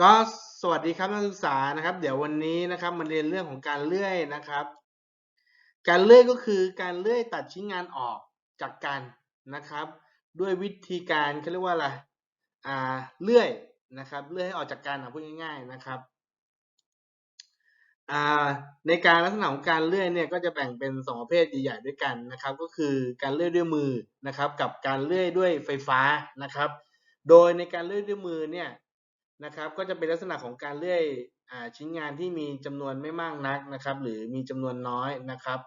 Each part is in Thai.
ก็สวัสดีครับนักศึกษานะครับ เดี๋ยววันนี้นะครับมาเรียนเรื่องของการเลื่อยนะครับ การเลื่อยก็คือการเลื่อยตัดชิ้นงานออกจากกันนะครับ ด้วยวิธีการเขาเรียกว่าอะไรอ่าเลื่อยนะครับเลื่อยให้ออกจากกันนะพูดง่าย ๆนะครับอ่าในการลักษณะของการเลื่อยเนี่ยก็จะแบ่งเป็นสองประเภทใหญ่ๆด้วยกันนะครับ ก็คือการเลื่อยด้วยมือนะครับ กับการเลื่อยด้วยไฟฟ้านะครับ โดยในการเลื่อยด้วยมือเนี่ย นะครับ ก็จะเป็นลักษณะของการเลื่อยอชิ้นงานที่มีจำนวนไม่มากนักนะครับ หรือมีจำนวนน้อยนะครับ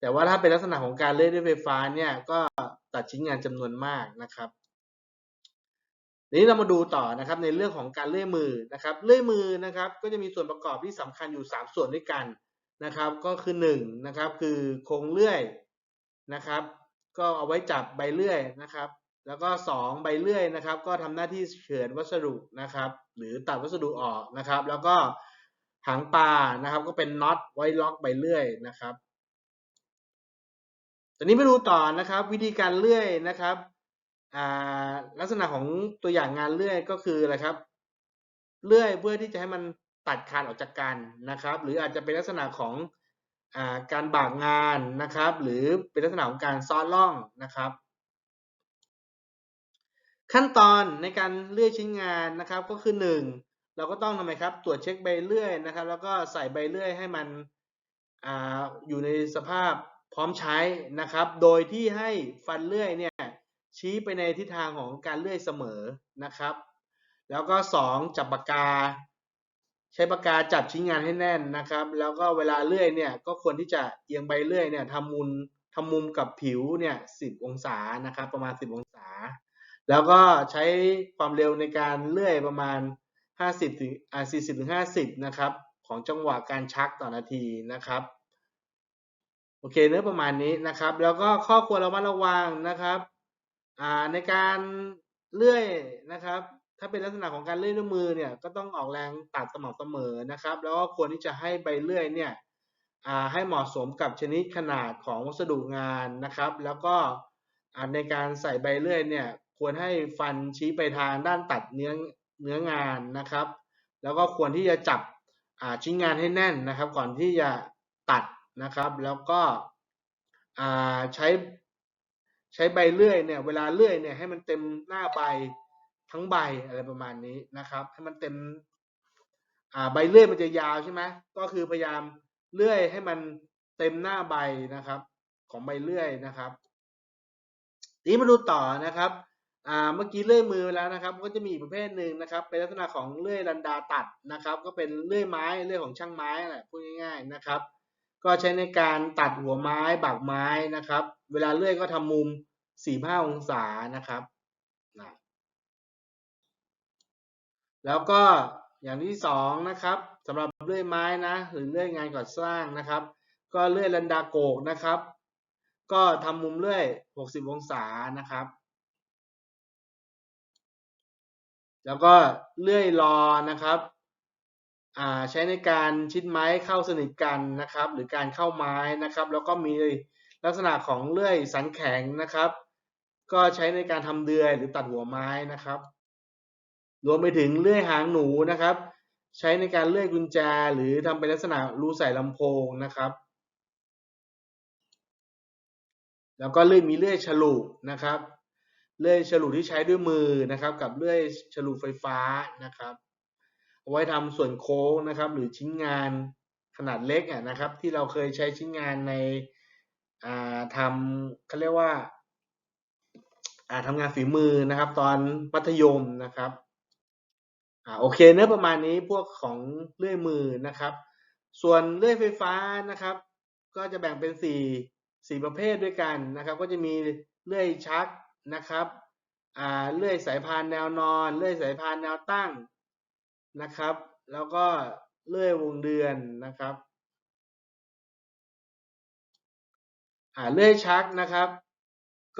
แต่ว่าถ้าเป็นลักษณะของการเลื่อยด้วยไฟฟ้าเนี่ยก็ตัดชิ้นงานจำนวนมากนะครับทีนี้เรามาดูต่อนะครับในเรื่องของการเลื่อยมือนะครับ เลื่อยมือนะครับ ก็จะมีส่วนประกอบที่สำคัญอยู่ 3 ส่วนด้วยกันนะครับ ก็คือ1นะครับ คือโครงเลื่อยนะครับ ก็เอาไว้จับใบเลื่อยนะครับ แล้วก็ 2 ใบเลื่อยนะครับ ก็ทำหน้าที่เฉือนวัสดุนะครับ หรือตัดวัสดุออกนะครับ แล้วก็หางปลานะครับ ก็เป็นน็อตไว้ล็อกใบเลื่อยนะครับตอนนี้ไปดูต่อนะครับ วิธีการเลื่อยนะครับลักษณะของตัวอย่างงานเลื่อยก็คืออะไรครับ เลื่อยเพื่อที่จะให้มันตัดขาดออกจากกันนะครับ หรืออาจจะเป็นลักษณะของอการบากงานนะครับ หรือเป็นลักษณะของการซ้อนล่องนะครับ ขั้นตอนในการเลื่อยชิ้นงานนะครับก็คือ 1 เราก็ต้องทำไมครับ ตรวจเช็คใบเลื่อยนะครับ แล้วก็ใส่ใบเลื่อยให้มันออยู่ในสภาพพร้อมใช้นะครับ โดยที่ให้ฟันเลื่อยเนี่ยชี้ไปในทิศทางของการเลื่อยเสมอนะครับ แล้วก็ 2 จับปากกา ใช้ปากกาจับชิ้นงานให้แน่นนะครับ แล้วก็เวลาเลื่อยเนี่ยก็ควรที่จะเอียงใบเลื่อยเนี่ยทำมุมทำมุมกับผิวเนี่ย10องศานะครับ ประมาณ 10 องศา แล้วก็ใช้ความเร็วในการเลื่อยประมาณ 50ถึงอ่า40ถึง50 นะครับ ของจังหวะการชักต่อนาทีนะครับ โอเคเนื้อประมาณนี้นะครับ แล้วก็ข้อควรระมัดระวังนะครับในการเลื่อยนะครับ ถ้าเป็นลักษณะของการเลื่อยด้วยมือเนี่ยก็ต้องออกแรงตัดสม่ำเสมอนะครับ แล้วก็ควรที่จะให้ใบเลื่อยเนี่ยให้เหมาะสมกับชนิดขนาดของวัสดุงานนะครับ แล้วก็ในการใส่ใบเลื่อยเนี่ย ควรให้ฟันชี้ไปทางด้านตัดเนื้อเนื้องานนะครับ แล้วก็ควรที่จะจับชิ้นงานให้แน่นนะครับ ก่อนที่จะตัดนะครับ แล้วก็ใช้ใช้ใบเลื่อยเนี่ยเวลาเลื่อยเนี่ยให้มันเต็มหน้าใบทั้งใบอะไรประมาณนี้นะครับ ให้มันเต็มใบเลื่อยมันจะยาวใช่ไหมก็คือพยายามเลื่อยให้มันเต็มหน้าใบนะครับ ของใบเลื่อยนะครับ นี้มาดูต่อนะครับ อ่าเมื่อกี้เลื่อยมือแล้วนะครับ ก็จะมีอีกประเภทหนึ่งนะครับ เป็นลักษณะของเลื่อยรันดาตัดนะครับ ก็เป็นเลื่อยไม้เลื่อยของช่างไม้แหละพูดง่ายๆนะครับ ก็ใช้ในการตัดหัวไม้บากไม้นะครับ เวลาเลื่อยก็ทำมุม 45 องศานะครับนะแล้วก็อย่างที่สองนะครับสำหรับเลื่อยไม้นะหรือเลื่อยงานก่อสร้างนะครับ ก็เลื่อยลันดาโกกนะครับ ก็ทำมุมเลื่อย 60 องศานะครับ แล้วก็เลื่อยรอนะครับใช้ในการชิดไม้เข้าสนิทกันนะครับ หรือการเข้าไม้นะครับ แล้วก็มีลักษณะของเลื่อยสันแข็งนะครับ ก็ใช้ในการทำเดือยหรือตัดหัวไม้นะครับ รวมไปถึงเลื่อยหางหนูนะครับ ใช้ในการเลื่อยกุญแจ หรือทำเป็นลักษณะรูใส่ลำโพงนะครับ แล้วก็เลื่อยมีเลื่อยฉลุนะครับ เลื่อยฉลุที่ใช้ด้วยมือนะครับ กับเลื่อยฉลุไฟฟ้านะครับเอาไว้ทำส่วนโค้งนะครับ หรือชิ้นงานขนาดเล็กนะครับ ที่เราเคยใช้ชิ้นงานในทำเขาเรียกว่าทำงานฝีมือนะครับ ตอนมัธยมนะครับโอเคเนื้อประมาณนี้พวกของเลื่อยมือนะครับ ส่วนเลื่อยไฟฟ้านะครับ ก็จะแบ่งเป็นสี่สี่ประเภทด้วยกันนะครับ ก็จะมีเลื่อยชัก นะครับเลื่อยสายพานแนวนอน เลื่อยสายพานแนวตั้งนะครับ แล้วก็เลื่อยวงเดือนนะครับเลื่อยชักนะครับ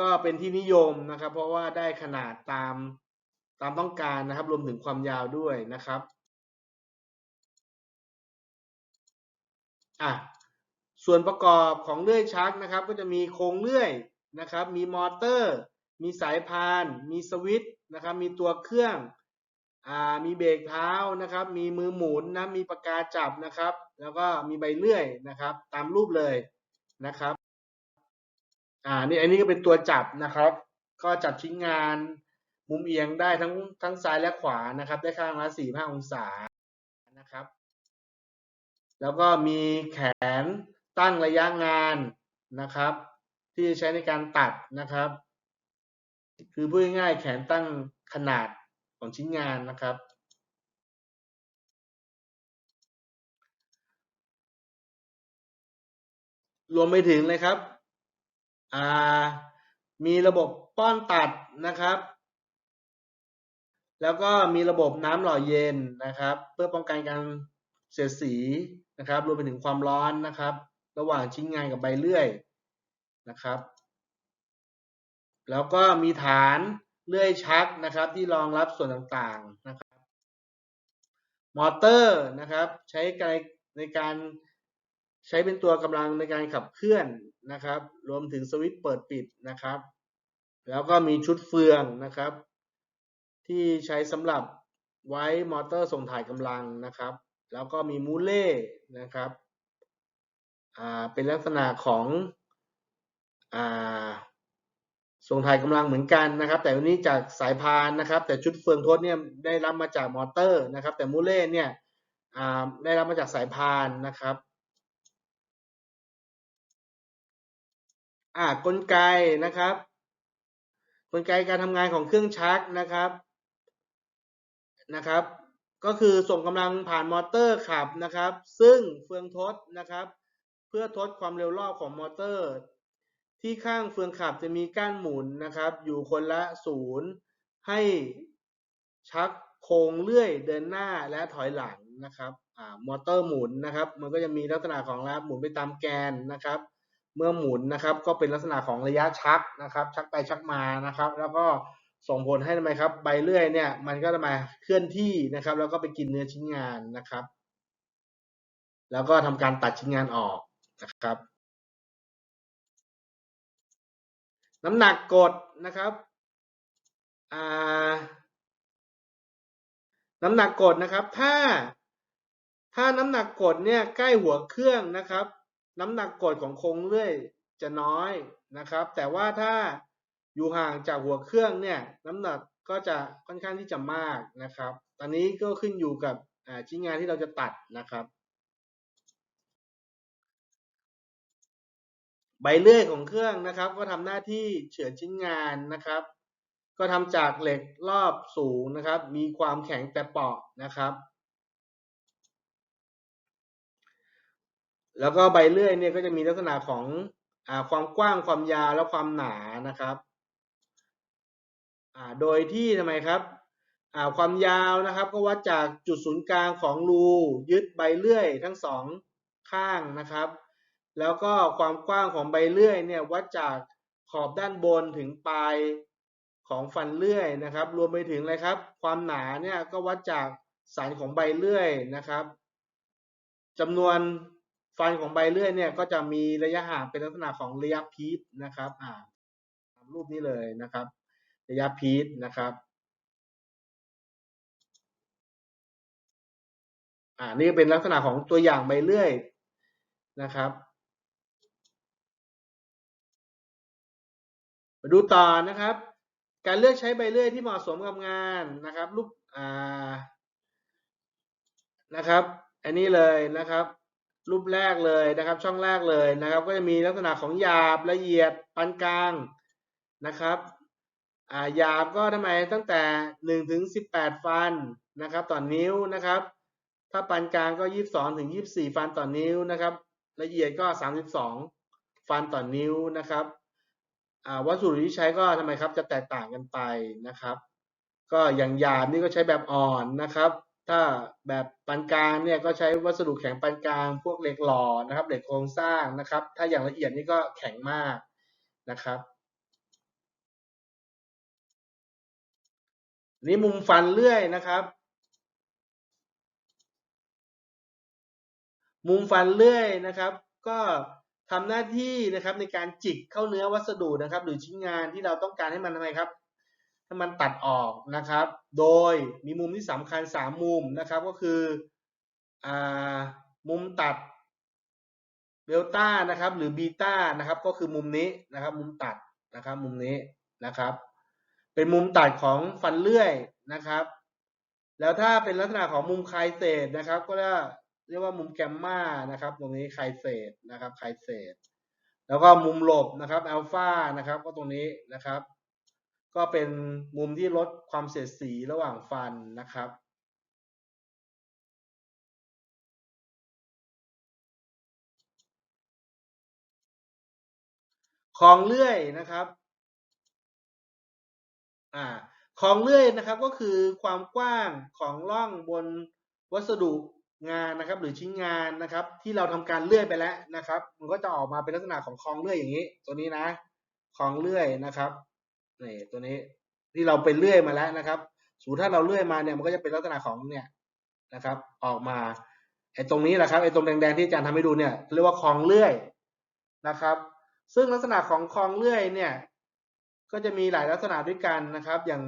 ก็เป็นที่นิยมนะครับ เพราะว่าได้ขนาดตามตามต้องการนะครับ รวมถึงความยาวด้วยนะครับอะส่วนประกอบของเลื่อยชักนะครับ ก็จะมีโครงเลื่อยนะครับ มีมอเตอร์ มีสายพาน มีสวิตช์นะครับ มีตัวเครื่องอ่ามีเบรกเท้านะครับ มีมือหมุนนะ มีปากกาจับนะครับ แล้วก็มีใบเลื่อยนะครับ ตามรูปเลยนะครับ อ่า นี่อันนี้ก็เป็นตัวจับนะครับ ก็จับชิ้นงานมุมเอียงได้ทั้งทั้งซ้ายและขวานะครับ ได้ข้างละสี่ห้าองศานะครับ แล้วก็มีแขนตั้งระยะงานนะครับ ที่ใช้ในการตัดนะครับ คือพูดง่ายๆแขนตั้งขนาดของชิ้นงานนะครับ รวมไปถึงเลยครับ มีระบบป้อนตัดนะครับ แล้วก็มีระบบน้ำหล่อเย็นนะครับ เพื่อป้องกันการเสียดสีนะครับ รวมไปถึงความร้อนนะครับ ระหว่างชิ้นงานกับใบเลื่อยนะครับ แล้วก็มีฐานเลื่อยชักนะครับ ที่รองรับส่วนต่างๆนะครับ มอเตอร์นะครับ ใช้ในการใช้เป็นตัวกำลังในการขับเคลื่อนนะครับ รวมถึงสวิตช์เปิดปิดนะครับ แล้วก็มีชุดเฟืองนะครับ ที่ใช้สำหรับไว้มอเตอร์ส่งถ่ายกำลังนะครับ แล้วก็มีมูเล่นะครับเป็นลักษณะของอ่า ส่งถ่ายกำลังเหมือนกันนะครับ แต่วันนี้จากสายพานนะครับ แต่ชุดเฟืองทดเนี่ยได้รับมาจากมอเตอร์นะครับ แต่มูเล่เนี่ยได้รับมาจากสายพานนะครับอ่ากลไกนะครับ กลไกการทำงานของเครื่องชักนะครับนะครับ ก็คือส่งกำลังผ่านมอเตอร์ขับนะครับ ซึ่งเฟืองทดนะครับ เพื่อทดความเร็วรอบของมอเตอร์ ที่ข้างเฟืองขับจะมีก้านหมุนนะครับ อยู่คนละศูนย์ให้ชักโค้งเลื่อยเดินหน้าและถอยหลังนะครับอมอเตอร์หมุนนะครับ มันก็จะมีลักษณะของระหมุนไปตามแกนนะครับ เมื่อหมุนนะครับ ก็เป็นลักษณะของระยะชักนะครับ ชักไปชักมานะครับ แล้วก็ส่งผลให้ทำไมครับใบเลื่อยเนี่ยมันก็จะมาเคลื่อนที่นะครับ แล้วก็ไปกินเนื้อชิ้นงานนะครับ แล้วก็ทำการตัดชิ้นงานออกนะครับ น้ำหนักกดนะครับน้ำหนักกดนะครับ ถ้า ถ้าน้ำหนักกดเนี่ยใกล้หัวเครื่องนะครับ น้ำหนักกดของโครงเลื่อยจะน้อยนะครับ แต่ว่าถ้าอยู่ห่างจากหัวเครื่องเนี่ยน้ำหนักก็จะค่อนข้างที่จะมากนะครับ ตอนนี้ก็ขึ้นอยู่กับชิ้นงานที่เราจะตัดนะครับ ใบเลื่อยของเครื่องนะครับ ก็ทำหน้าที่เฉือนชิ้นงานนะครับ ก็ทำจากเหล็กรอบสูงนะครับ มีความแข็งแต่เปราะนะครับ แล้วก็ใบเลื่อยเนี่ยก็จะมีลักษณะของอความกว้างความยาวและความหนานะครับโดยที่ทำไมครับความยาวนะครับ ก็วัดจากจุดศูนย์กลางของรูยึดใบเลื่อยทั้งสองข้างนะครับ แล้วก็ความกว้างของใบเลื่อยเนี่ยวัดจากขอบด้านบนถึงปลายของฟันเลื่อยนะครับ รวมไปถึงอะไรครับ ความหนาเนี่ยก็วัดจากสันของใบเลื่อยนะครับจำนวนฟันของใบเลื่อยเนี่ยก็จะมีระยะห่างเป็นลักษณะของระยะพีทนะครับอ่ารูปนี้เลยนะครับ ระยะพีทนะครับอ่านี่เป็นลักษณะของตัวอย่างใบเลื่อยนะครับ มาดูต่อนะครับ การเลือกใช้ใบเลื่อยที่เหมาะสมกับงานนะครับรูปอ่านะครับ อันนี้เลยนะครับ รูปแรกเลยนะครับ ช่องแรกเลยนะครับ ก็จะมีลักษณะของหยาบละเอียดปานกลางนะครับอ่าหยาบก็ทำไมตั้งแต่หนึ่งถึงสิบแปดฟันนะครับต่อนนิ้วนะครับ ถ้าปานกลางก็ยี่สิบสองถึงยี่สิบสี่ฟันต่อนนิ้วนะครับ ละเอียดก็สามสิบสองฟันต่อนนิ้วนะครับ วัสดุที่ใช้ก็ทำไมครับ จะแตกต่างกันไปนะครับ ก็อย่างหยาบนี่ก็ใช้แบบอ่อนนะครับ ถ้าแบบปานกลางเนี่ยก็ใช้วัสดุแข็งปานกลาง พวกเหล็กหล่อนะครับ เหล็กโครงสร้างนะครับ ถ้าอย่างละเอียดนี่ก็แข็งมากนะครับนี่มุมฟันเลื่อยนะครับ มุมฟันเลื่อยนะครับ ก็ ทำหน้าที่นะครับในการจิกเข้าเนื้อวัสดุนะครับ หรือชิ้นงานที่เราต้องการให้มันทำไมครับให้มันตัดออกนะครับ โดยมีมุมที่สำคัญสามมุมนะครับก็คืออมุมตัดเดลต้านะครับ หรือบีต้านะครับ ก็คือมุมนี้นะครับ มุมตัดนะครับ มุมนี้นะครับ เป็นมุมตัดของฟันเลื่อยนะครับ แล้วถ้าเป็นลักษณะของมุมไคเศษนะครับ ก็จะ เรียกว่ามุมแกมมานะครับ ตรงนี้ไคเศษนะครับไคเศษแล้วก็มุมหลบนะครับอัลฟานะครับ ก็ตรงนี้นะครับ ก็เป็นมุมที่ลดความเสียดสีระหว่างฟันนะครับคลองเลื่อยนะครับ อ่าคลองเลื่อยนะครับก็คือความกว้างของร่องบนวัสดุ งานนะครับหรือชิ้นงานนะครับ ที่เราทำการเลื่อยไปแล้วนะครับ มันก็จะออกมาเป็นลักษณะของคลองเลื่อยอย่างนี้ ตัวนี้นะคลองเลื่อยนะครับนี่ตัวนี้ที่เราไปเลื่อยมาแล้วนะครับสมมติถ้าเราเลื่อยมาเนี่ยมันก็จะเป็นลักษณะของเนี่ยนะครับ ออกมาไอ้ตรงนี้แหละครับไอ้ตรงแดงๆที่อาจารย์ทำให้ดูเนี่ยเรียกว่าคลองเลื่อยนะครับ ซึ่งลักษณะของคลองเลื่อยเนี่ยก็จะมีหลายลักษณะด้วยกันนะครับ อย่าง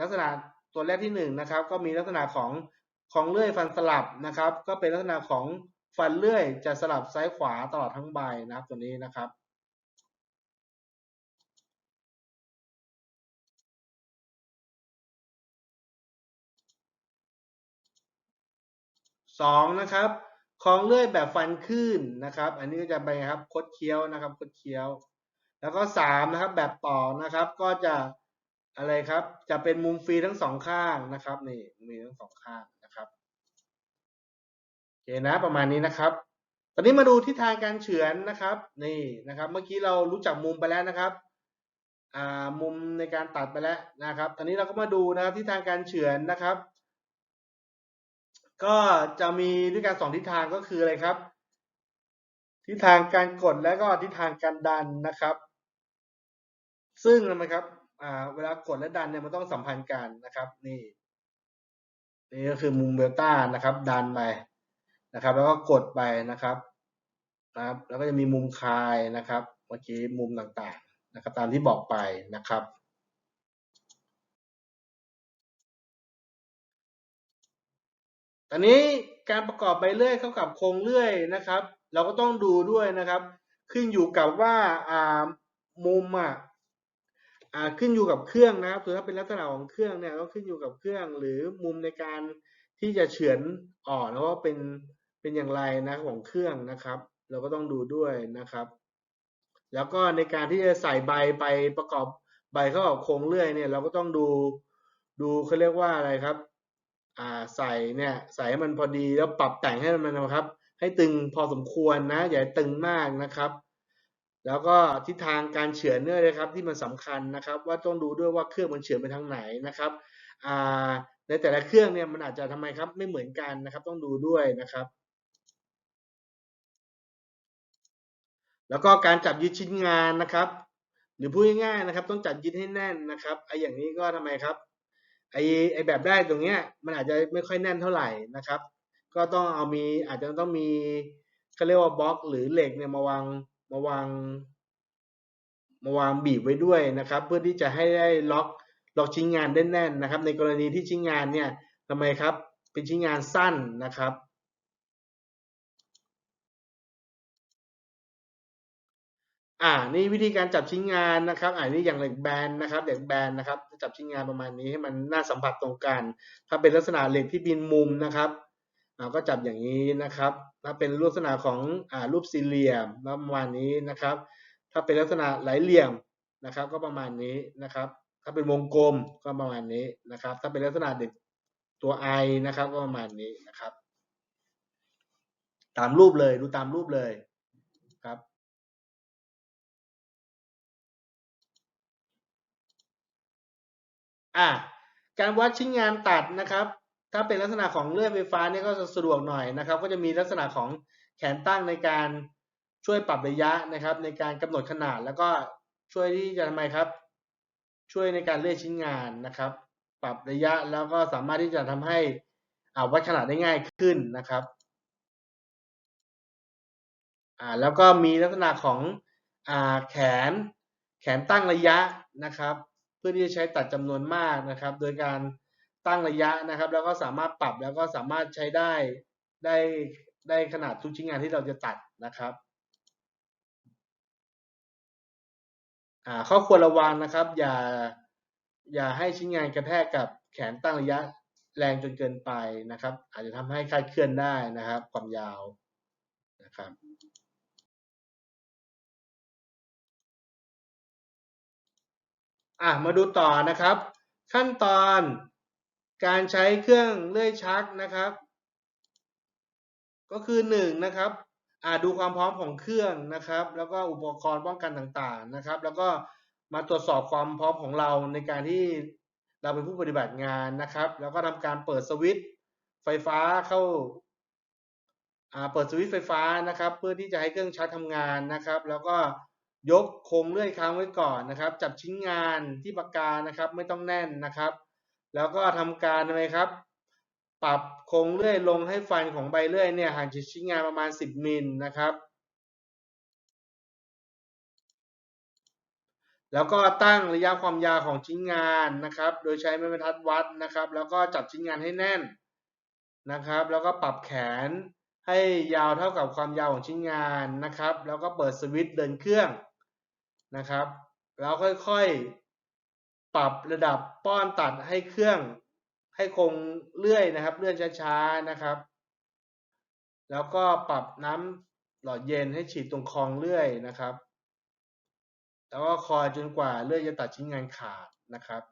ลักษณะตัวแรกที่หนึ่งนะครับ ก็มีลักษณะของ ของเลื่อยฟันสลับนะครับ ก็เป็นลักษณะของฟันเลื่อยจะสลับซ้ายขวาตลอดทั้งใบนะครับตัวนี้นะครับสองนะครับคลองเลื่อยแบบฟันขึ้นนะครับ อันนี้ก็จะไปครับคดเคี้ยวนะครับคดเคี้ยว แล้วก็สามนะครับแบบต่อนะครับ ก็จะอะไรครับ จะเป็นมุมฟรีทั้งสองข้างนะครับนี่มีทั้งสองข้าง อเคนะประมาณนี้นะครับ ตอนนี้มาดูทิศทางการเฉือนนะครับนี่นะครับ เมื่อกี้เรารู้จักมุมไปแล้วนะครับอ่ามุมในการตัดไปแล้วนะครับ ตอนนี้เราก็มาดูนะครับทิศทางการเฉือนนะครับ ก็จะมีด้วยกันสองทิศทางก็คืออะไรครับ ทิศทางการกดและก็ทิศทางการดันนะครับ ซึ่งนะครับอ่าเวลากดและดันเนี่ยมันต้องสัมพันธ์กันนะครับ นี่นี่ก็คือมุมเบลต้านะครับ ดันไป นะครับ แล้วก็กดไปนะครับนะครับ แล้วก็จะมีมุมคลายนะครับเมื่อกี้มุมต่างๆนะครับ ตามที่บอกไปนะครับตอนนี้การประกอบใบเลื่อยเข้ากับโครงเลื่อยนะครับ เราก็ต้องดูด้วยนะครับ ขึ้นอยู่กับว่าอ่ามุมอะอ่าขึ้นอยู่กับเครื่องนะครับคือถ้าเป็นลักษณะของเครื่องเนี่ยก็ขึ้นอยู่กับเครื่องหรือมุมในการที่จะเฉือนออกแล้วว่าเป็น เป็นอย่างไรนะของเครื่องนะครับ เราก็ต้องดูด้วยนะครับ แล้วก็ในการที่จะใส่ใบไปประกอบใบเข้ากับโครงเลื่อยเนี่ย เราก็ต้องดูดูเขาเรียกว่าอะไรครับ อ่าใส่เนี่ยใส่ให้มันพอดีแล้วปรับแต่งให้มันนะครับ ให้ตึงพอสมควรนะ อย่าตึงมากนะครับแล้วก็ทิศทางการเฉือนเนี่ยนะครับที่มันสำคัญนะครับ ว่าต้องดูด้วยว่าเครื่องมันเฉือนไปทางไหนนะครับอ่าในแต่ละเครื่องเนี่ยมันอาจจะทำไมครับไม่เหมือนกันนะครับ ต้องดูด้วยนะครับ แล้วก็การจับยึดชิ้นงานนะครับ หรือพูดง่ายๆนะครับ ต้องจับยึดให้แน่นนะครับไอ้อย่างนี้ก็ทำไมครับไอไอแบบได้ตรงเนี้ยมันอาจจะไม่ค่อยแน่นเท่าไหร่นะครับ ก็ต้องเอามีอาจจะต้องมีเขาเรียกว่าบล็อก หรือเหล็กเนี่ยมาวางมาวางมาวางบีบไว้ด้วยนะครับ เพื่อที่จะให้ได้ล็อกล็อกชิ้นงานได้แน่นนะครับ ในกรณีที่ชิ้นงานเนี่ยทำไมครับ เป็นชิ้นงานสั้นนะครับ อ่านี่วิธีการจับชิ้นงานนะครับอ่านี่อย่างเหล็กแบนนะครับเหล็กแบนนะครับจับชิ้นงานประมาณนี้ให้มันน่าสัมผัสตรงกัน ถ้าเป็นลักษณะเหล็กที่บินมุมนะครับอ่าก็จับอย่างนี้นะครับถ้าเป็นลักษณะของอ่ารูปสี่เหลี่ยมประมาณนี้นะครับ ถ้าเป็นลักษณะหลายเหลี่ยมนะครับ ก็ประมาณนี้นะครับ ถ้าเป็นวงกลมก็ประมาณนี้นะครับ ถ้าเป็นลักษณะเด็กตัวไอนะครับ ก็ประมาณนี้นะครับ ตามรูปเลยดูตามรูปเลยครับ อะการวัดชิ้นงานตัดนะครับ ถ้าเป็นลักษณะของเลื่อยไฟฟ้าเนี่ยก็จะสะดวกหน่อยนะครับ ก็จะมีลักษณะของแขนตั้งในการช่วยปรับระยะนะครับ ในการกำหนดขนาดแล้วก็ช่วยที่จะทำไมครับ ช่วยในการเลื่อยชิ้นงานนะครับ ปรับระยะแล้วก็สามารถที่จะทำให้อาวัดขนาดได้ง่ายขึ้นนะครับอ่าแล้วก็มีลักษณะของอ่าแขนแขนตั้งระยะนะครับ เพื่อที่จะใช้ตัดจำนวนมากนะครับ โดยการตั้งระยะนะครับ แล้วก็สามารถปรับแล้วก็สามารถใช้ได้ได้ได้ขนาดทุกชิ้นงานที่เราจะตัดนะครับอ่าข้อควรระวังนะครับ อย่าอย่าให้ชิ้นงานกระแทกกับแขนตั้งระยะแรงจนเกินไปนะครับ อาจจะทำให้คลาดเคลื่อนได้นะครับ ความยาวนะครับ อะมาดูต่อนะครับ ขั้นตอนการใช้เครื่องเลื่อยชักนะครับ ก็คือหนึ่งนะครับอ่าดูความพร้อมของเครื่องนะครับ แล้วก็อุปกรณ์ป้องกันต่างๆนะครับ แล้วก็มาตรวจสอบความพร้อมของเราในการที่เราเป็นผู้ปฏิบัติงานนะครับ แล้วก็ทำการเปิดสวิตช์ไฟฟ้าเข้าอ่าเปิดสวิตช์ไฟฟ้านะครับ เพื่อที่จะให้เครื่องชักทำงานนะครับ แล้วก็ ยกโครงเลื่อยค้างไว้ก่อนนะครับ จับชิ้นงานที่ปากกานะครับ ไม่ต้องแน่นนะครับ แล้วก็ทำการอะไรครับ ปรับโครงเลื่อยลงให้ฟันของใบเลื่อยเนี่ยห่างจากชิ้นงานประมาณ 10มิลนะครับแล้วก็ตั้งระยะความยาวของชิ้นงานนะครับ โดยใช้ไม้บรรทัดวัดนะครับ แล้วก็จับชิ้นงานให้แน่นนะครับ แล้วก็ปรับแขนให้ยาวเท่ากับความยาวของชิ้นงานนะครับ แล้วก็เปิดสวิตช์เดินเครื่อง นะครับ แล้วค่อยๆ ปรับระดับป้อนตัดให้เครื่องให้คงเลื่อยนะครับ เลื่อนช้าๆนะครับ แล้วก็ปรับน้ำหลอดเย็นให้ฉีดตรงคองเลื่อยนะครับ แล้วก็คอยจนกว่าเลื่อยจะตัดชิ้นงานขาดนะครับ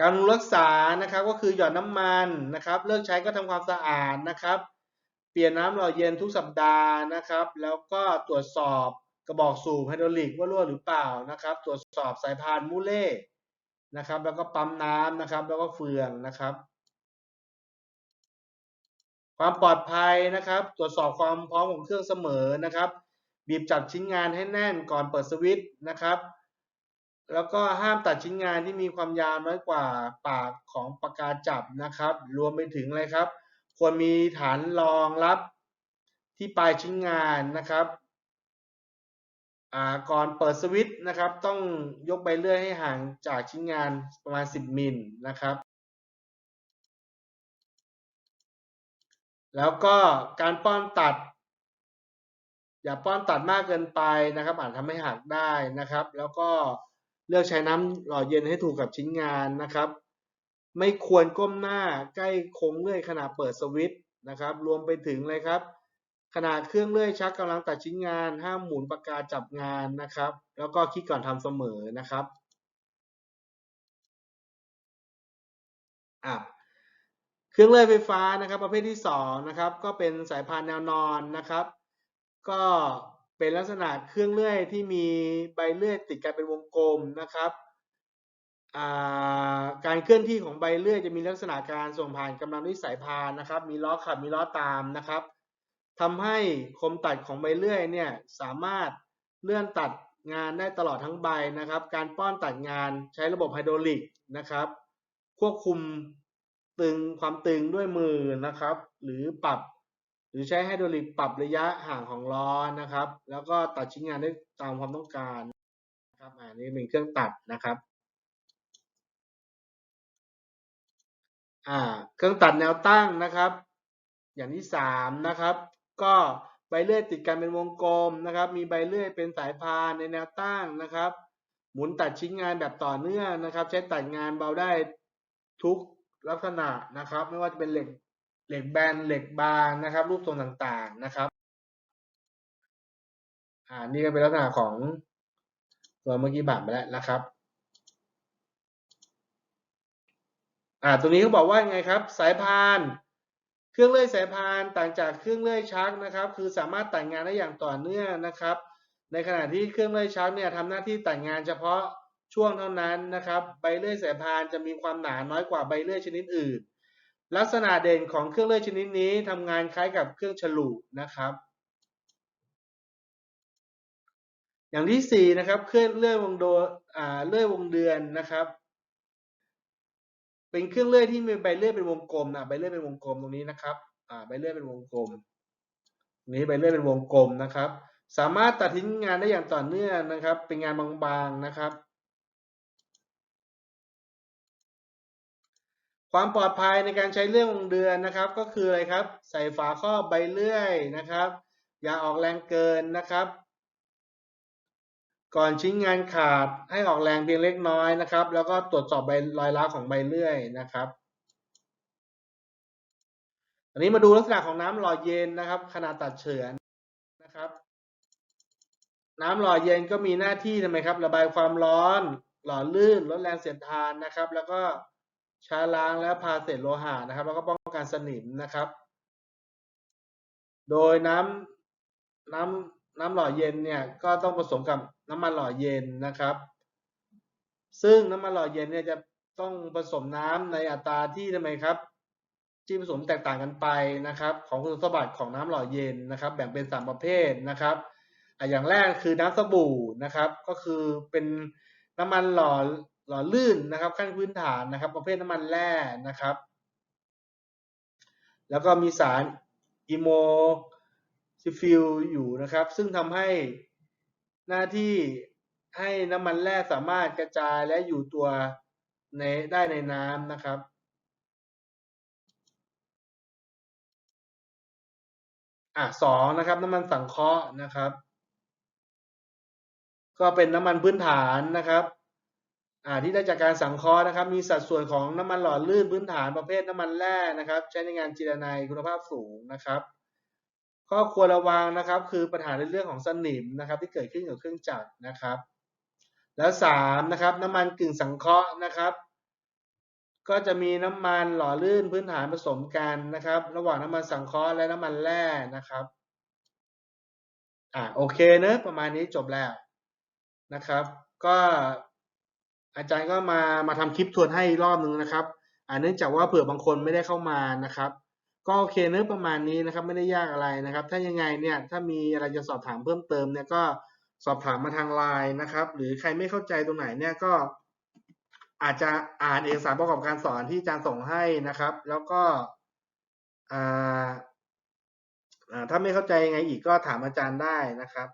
การรักษานะครับก็คือหยอดน้ำมันนะครับ เลิกใช้ก็ทำความสะอาดนะครับ เปลี่ยนน้ำหล่อเย็นทุกสัปดาห์นะครับ แล้วก็ตรวจสอบกระบอกสูบไฮดรอลิกว่ารั่วหรือเปล่านะครับ ตรวจสอบสายพานมูเล่นะครับ แล้วก็ปั๊มน้ำนะครับ แล้วก็เฟืองนะครับ ความปลอดภัยนะครับ ตรวจสอบความพร้อมของเครื่องเสมอนะครับ บีบจับชิ้นงานให้แน่นก่อนเปิดสวิตช์นะครับ แล้วก็ห้ามตัดชิ้นงานที่มีความยาวน้อยกว่าปากของปากกาจับนะครับ รวมไปถึงอะไรครับ ควรมีฐานรองรับที่ปลายชิ้นงานนะครับก่อนเปิดสวิตช์นะครับ ต้องยกใบเลื่อยให้ห่างจากชิ้นงานประมาณ 10 มิลนะครับ แล้วก็การป้อนตัด อย่าป้อนตัดมากเกินไปนะครับ อาจทำให้หักได้นะครับ แล้วก็เลือกใช้น้ำหล่อเย็นให้ถูกกับชิ้นงานนะครับ ไม่ควรก้มหน้าใกล้โค้งเลื่อยขณะเปิดสวิตช์นะครับ รวมไปถึงเลยครับ ขณะเครื่องเลื่อยชักกำลังตัดชิ้นงาน ห้ามหมุนปากกาจับงานนะครับ แล้วก็คิดก่อนทำเสมอนะครับอะเครื่องเลื่อยไฟฟ้านะครับ ประเภทที่สองนะครับก็เป็นสายพานแนวนอนนะครับ ก็เป็นลักษณะเครื่องเลื่อยที่มีใบเลื่อยติดกันเป็นวงกลมนะครับ การเคลื่อนที่ของใบเลื่อยจะมีลักษณะการส่งผ่านกำลังด้วยสายพานนะครับ มีล้อขับมีล้อตามนะครับทำให้คมตัดของใบเลื่อยเนี่ยสามารถเลื่อนตัดงานได้ตลอดทั้งใบนะครับ การป้อนตัดงานใช้ระบบไฮดรอลิกนะครับ ควบคุมตึงความตึงด้วยมือนะครับ หรือปรับ หรือใช้ไฮดรอลิกปรับระยะห่างของล้อนะครับ แล้วก็ตัดชิ้นงานได้ตามความต้องการนะครับอันนี้เป็นเครื่องตัดนะครับ อ่าเครื่องตัดแนวตั้งนะครับ อย่างที่สามนะครับ ก็ใบเลื่อยติดกันเป็นวงกลมนะครับ มีใบเลื่อยเป็นสายพานในแนวตั้งนะครับ หมุนตัดชิ้นงานแบบต่อเนื่องนะครับ ใช้ตัดงานเบาได้ทุกลักษณะนะครับ ไม่ว่าจะเป็นเหล็กเหล็กแบนเหล็กบางนะครับ รูปทรงต่างๆนะครับอ่านี่ก็เป็นลักษณะของตัวเมื่อกี้บัตรไปแล้วนะครับ อ่าตัวนี้เขาบอกว่าไงครับ สายพาน เครื่องเลื่อยสายพานต่างจากเครื่องเลื่อยชักนะครับ คือสามารถแต่งงานได้อย่างต่อเนื่องนะครับ ในขณะที่เครื่องเลื่อยชักเนี่ยทำหน้าที่แต่งงานเฉพาะช่วงเท่านั้นนะครับ ใบเลื่อยสายพานจะมีความหนาน้อยกว่าใบเลื่อยชนิดอื่น ลักษณะเด่นของเครื่องเลื่อยชนิดนี้ทำงานคล้ายกับเครื่องฉลุนะครับ อย่างที่4นะครับเครื่องเลื่อยวงโดอ่าเลื่อยวงเดือนนะครับ เป็นเครื่องเลื่อยที่มีใบเลื่อยเป็นวงกลมนะใบเลื่อยเป็นวงกลมตรงนี้นะครับอ่าใบเลื่อยเป็นวงกลมนี้ใบเลื่อยเป็นวงกลมนะครับ สามารถตัดทิ้งงานได้อย่างต่อเนื่องนะครับ เป็นงานบางๆนะครับ ความปลอดภัยในการใช้เลื่อยวงเดือนนะครับ ก็คืออะไรครับ ใส่ฝาครอบใบเลื่อยนะครับ อย่าออกแรงเกินนะครับ ก่อนชิ้นงานขาดให้ออกแรงเพียงเล็กน้อยนะครับ แล้วก็ตรวจสอบใบรอยร้าวของใบเลื่อยนะครับอันนี้มาดูลักษณะของน้ำหล่อเย็นนะครับ ขนาดตัดเฉือนนะครับ น้ำหล่อเย็นก็มีหน้าที่ทำไมครับ ระบายความร้อน หล่อลื่นลดแรงเสียดทานนะครับ แล้วก็ช้าล้างและพาเศษโลหะนะครับ แล้วก็ป้องกันสนิมนะครับ โดยน้ำน้ำน้ำหล่อเย็นเนี่ยก็ต้องผสมกับ น้ำมันหล่อเย็นนะครับ ซึ่งน้ำมันหล่อเย็นเนี่ยจะต้องผสมน้ำในอัตราที่ทำไมครับที่ผสมแตกต่างกันไปนะครับ ของคุณสมบัติของน้ำหล่อเย็นนะครับ แบ่งเป็นสามประเภทนะครับอะอย่างแรกคือน้ำสบู่นะครับ ก็คือเป็นน้ำมันหล่อหล่อลื่นนะครับ ขั้นพื้นฐานนะครับ ประเภทน้ำมันแร่นะครับ แล้วก็มีสารอิโมซิฟิลอยู่นะครับ ซึ่งทำให้ หน้าที่ให้น้ำมันแร่สามารถกระจายและอยู่ตัวในได้ในน้ำนะครับ อะสองนะครับ น้ำมันสังเคราะห์นะครับ ก็เป็นน้ำมันพื้นฐานนะครับอ่าที่ได้จากการสังเคราะห์นะครับ มีสัดส่วนของน้ำมันหล่อลื่นพื้นฐานประเภทน้ำมันแร่นะครับ ใช้ในงานจีรนัยคุณภาพสูงนะครับ ข้อควรระวังนะครับ คือปัญหาในเรื่องของสนิมนะครับ ที่เกิดขึ้นกับเครื่องจักรนะครับ แล้วสามนะครับ น้ำมันกึ่งสังเคราะห์นะครับ ก็จะมีน้ำมันหล่อลื่นพื้นฐานผสมกันนะครับ ระหว่างน้ำมันสังเคราะห์และน้ำมันแร่นะครับอ่าโอเคเนอะประมาณนี้จบแล้วนะครับ ก็อาจารย์ก็มามาทำคลิปทวนให้อีกรอบนึงนะครับอ่าเนื่องจากว่าเผื่อบางคนไม่ได้เข้ามานะครับ ก็โอเคเนื้อประมาณนี้นะครับไม่ได้ยากอะไรนะครับ ถ้ายังไงเนี่ยถ้ามีอะไรจะสอบถามเพิ่มเติมเนี่ยก็สอบถามมาทางไลน์นะครับ หรือใครไม่เข้าใจตรงไหนเนี่ยก็อาจจะอ่านเอกสารประกอบการสอนที่อาจารย์ส่งให้นะครับ แล้วก็ถ้าไม่เข้าใจยังไงอีกก็ถามอาจารย์ได้นะครับ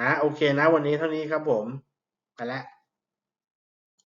นะโอเคนะวันนี้เท่านี้ครับผม ไปแล้ว